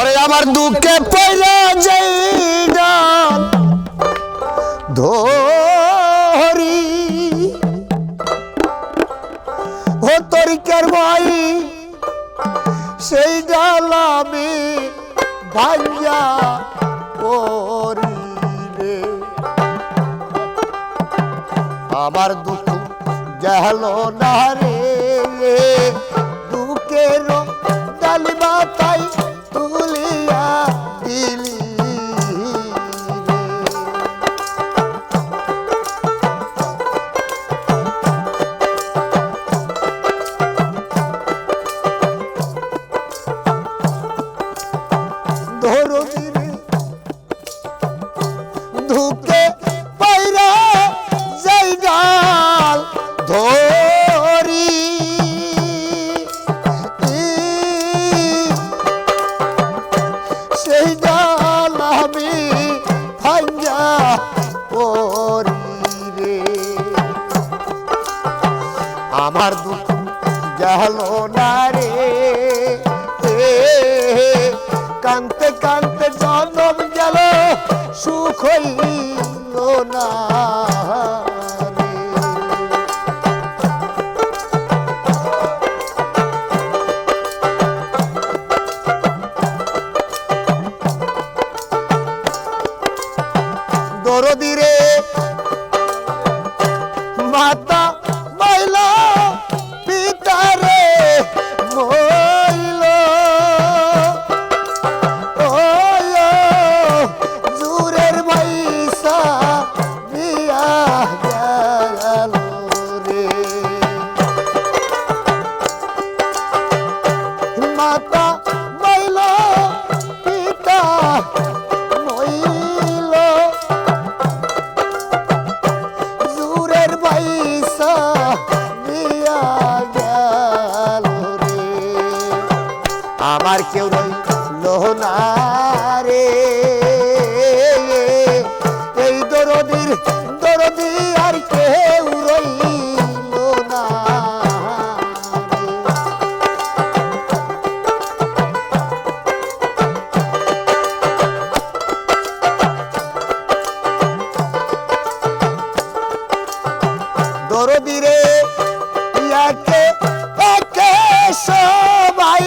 ওরে আমার দুঃখে পয়লা যাই ধরি। ও তরিকার ভাই? সেই ডাল ভাঙ্গা করি আমার দুঃখ গেল না রে। গেল না রে। কানতে কানতে জন্ম গেল সুখ হইল না। কেউ রইল না রে। এই দরদির, দরদি আর কেউ রইল না দরদিরে ইয়াকে, একে সবাই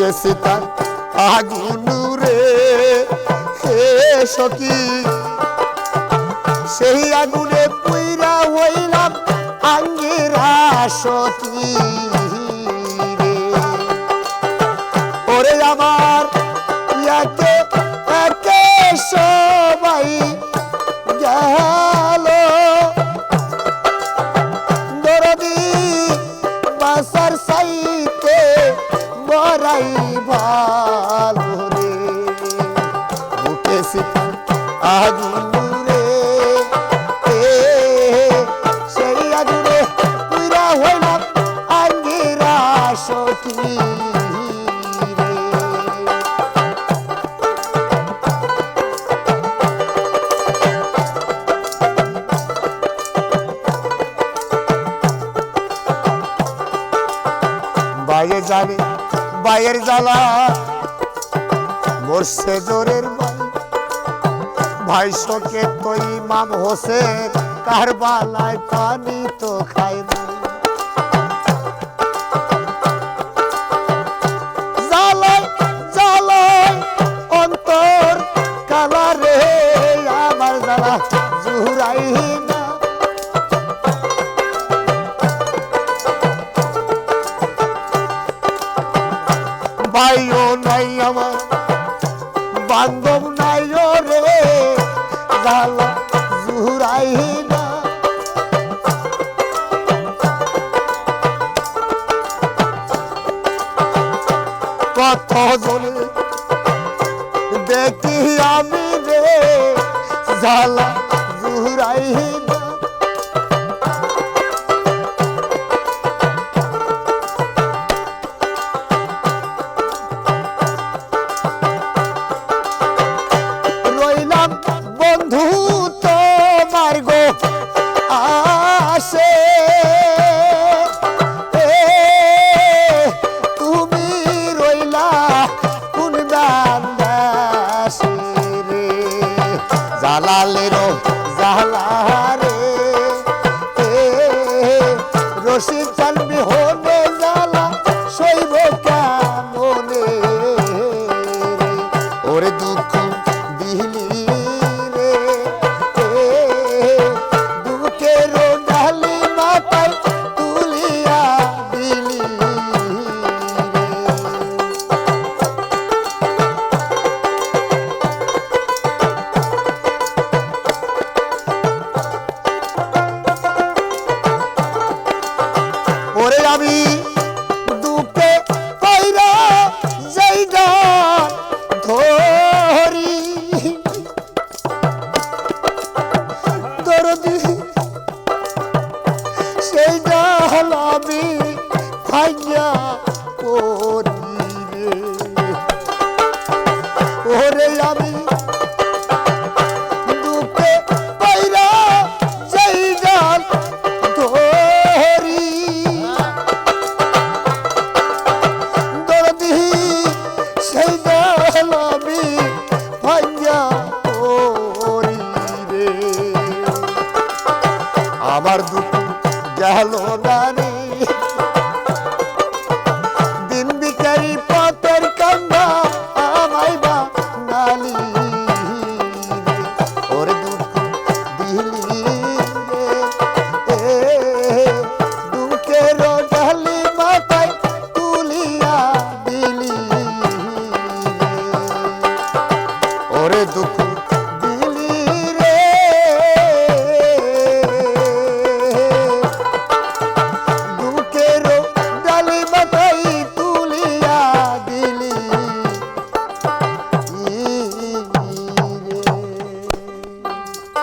বুকে সীতার আগুন রে হে সখী। সেই আগুনে পুইরা হইলাম আঙ্গিরা সখী। মরাই ভালো রে। সীতা আগুন রে এ, বাইয়ের জ্বালা। মরছে জোরের বাই ভাই শোকে তো ইমাম হোসেন, কারবালায় পানি তো খায় না। ভাইও নাই আমার, বান্ধব নাই রে, গাল জুরাই না দেখি আমি রে জালা জুরাই না दोषी चल भी हो ওরে আমি দুঃখে কইরা যাই ধরি। দরদি সেই ডাল আমি ভাইয়া ওরে আমার দুঃখ গেল না